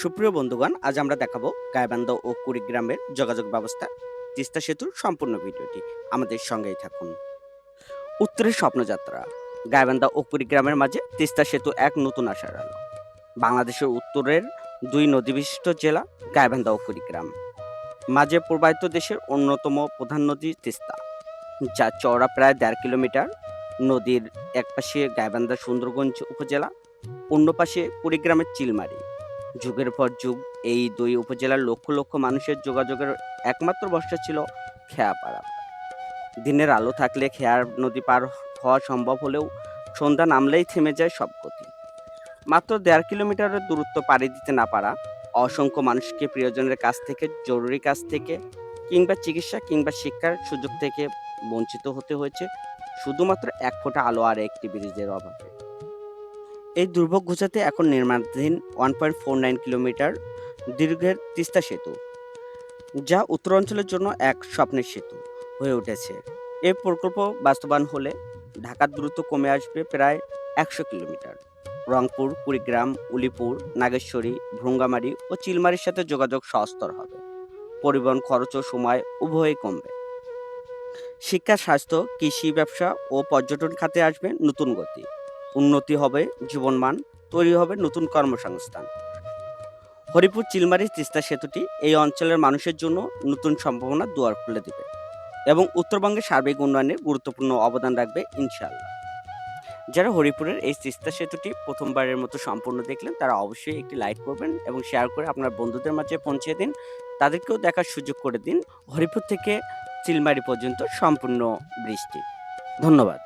সুপ্রিয় বন্ধুগণ, আজ আমরা দেখাবো গাইবান্ধা ও কুড়িগ্রামের যোগাযোগ ব্যবস্থা। তিস্তা সেতুর সম্পূর্ণ ভিডিওটি আমাদের সঙ্গেই থাকুন। উত্তরের স্বপ্নযাত্রা, গাইবান্ধা ও কুড়িগ্রামের মাঝে তিস্তা সেতু এক নতুন আশার আলো। বাংলাদেশের উত্তরের দুই নদীবিশিষ্ট জেলা গাইবান্ধা ও কুড়িগ্রাম। মাঝে প্রবাহিত দেশের অন্যতম প্রধান নদী তিস্তা, যা চওড়া প্রায় দেড় কিলোমিটার। নদীর এক পাশে গাইবান্ধা সুন্দরগঞ্জ উপজেলা, অন্য পাশে কুড়িগ্রামের চিলমারি। যুগের পর যুগ, এই দুই উপজেলার লক্ষ লক্ষ মানুষের যোগাযোগের একমাত্র ভরসা ছিল খেয়া দিনের আলো থাকলে খেয়ার নদী পার হওয়া সম্ভব হলেও সন্ধ্যা নামলেই থেমে যায় সব গতি। মাত্র দেড় কিলোমিটারের দূরত্ব পাড়ি দিতে না পারা, অসংখ্য মানুষকে প্রিয়জনের কাছ থেকে, জরুরি কাজ থেকে কিংবা চিকিৎসা কিংবা শিক্ষার সুযোগ থেকে বঞ্চিত হতে হয়েছে। শুধুমাত্র এক ফোঁটা আলো আর একটি ব্রিজের অভাবে। এই দুর্ভোগ ঘোচাতে এখন নির্মাণাধীন one point four nine kilometre দীর্ঘের Teesta সেতু, যা উত্তরাঞ্চলের জন্য এক স্বপ্নের সেতু হয়ে উঠেছে। এই প্রকল্প বাস্তবায়ন হলে ঢাকার দূরত্ব কমে আসবে প্রায় একশো কিলোমিটার। রংপুর, কুড়িগ্রাম, উলিপুর, নাগেশ্বরী, ভ্রুঙ্গামারি ও চিলমারির সাথে যোগাযোগ সহস্তর হবে। পরিবহন খরচ ও সময় উভয়ই কমবে। শিক্ষা, স্বাস্থ্য, কৃষি, ব্যবসা ও পর্যটন খাতে আসবে নতুন গতি। উন্নতি হবে, জীবনমান, তৈরি হবে নতুন কর্মসংস্থান। হরিপুর চিলমারি তিস্তা সেতুটি এই অঞ্চলের মানুষের জন্য নতুন সম্ভাবনা দুয়ার খুলে দেবে এবং উত্তরবঙ্গের সার্বিক উন্নয়নে গুরুত্বপূর্ণ অবদান রাখবে ইনশাআল্লাহ। যারা হরিপুরের এই তিস্তা সেতুটি প্রথমবারের মতো সম্পূর্ণ দেখলেন, তারা অবশ্যই একটি লাইক করবেন এবং শেয়ার করে আপনার বন্ধুদের মাঝে পৌঁছে দিন। তাদেরকেও দেখার সুযোগ করে দিন হরিপুর থেকে চিলমারি পর্যন্ত সম্পূর্ণ বৃষ্টি। ধন্যবাদ।